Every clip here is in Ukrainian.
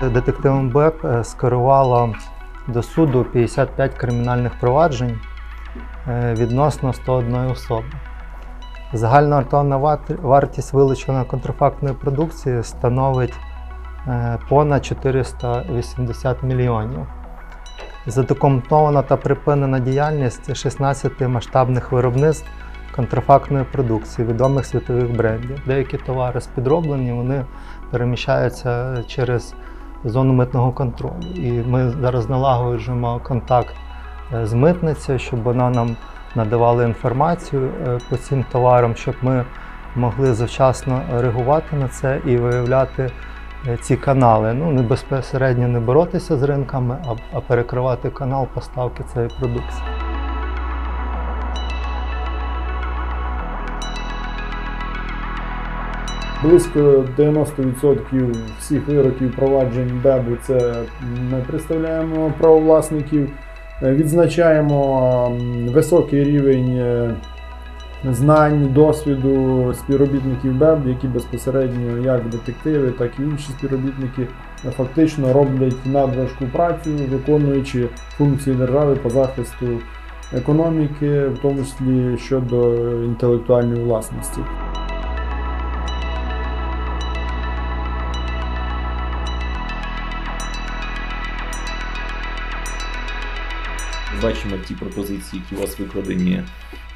Детективом БЕП е, скерувало до суду 55 кримінальних проваджень е, відносно 101 особи. Загальна орієнтовна вартість вилученої контрафактної продукції становить е, понад 480 мільйонів. Задокументована та припинена діяльність 16 масштабних виробництв контрафактної продукції відомих світових брендів. Деякі товари спідроблені, вони переміщаються через зону митного контролю. І ми зараз налагоджуємо контакт е, з митницею, щоб вона нам надавала інформацію е, по цим товарам, щоб ми могли завчасно реагувати на це і виявляти е, ці канали. Ну, не безпосередньо не боротися з ринками, а, а перекривати канал поставки цієї продукції. Близько 90% всіх вироків проваджень БЕБу це ми представляємо правовласників. Е, Відзначаємо високий рівень е, знань, досвіду співробітників БЕБ, які безпосередньо як детективи, так і інші співробітники фактично роблять надважку працю, виконуючи функції держави по захисту економіки, в тому числі щодо інтелектуальної власності. Бачимо ті пропозиції, які у вас викладені.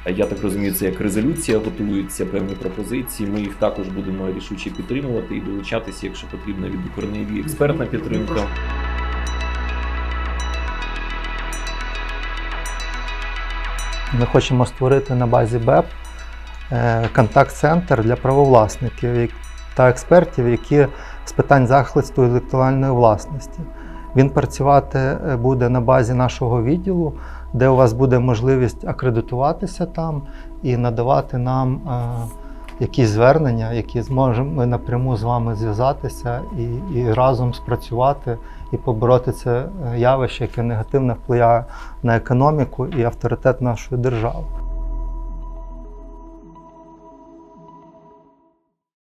Е, Я так розумію, це як резолюція готуються певні пропозиції. Ми їх також будемо рішуче підтримувати і долучатися, якщо потрібно, від Укрневі експертна підтримка. Ми хочемо створити на базі БЕП е, контакт-центр для правовласників та експертів, які з питань захисту інтелектуальної власності. Він працювати е, буде на базі нашого відділу, де у вас буде можливість акредитуватися там і надавати нам е, якісь звернення, які зможемо ми напряму з вами зв'язатися і, і разом спрацювати і побороти це е, явище, яке негативно впливає на економіку і авторитет нашої держави.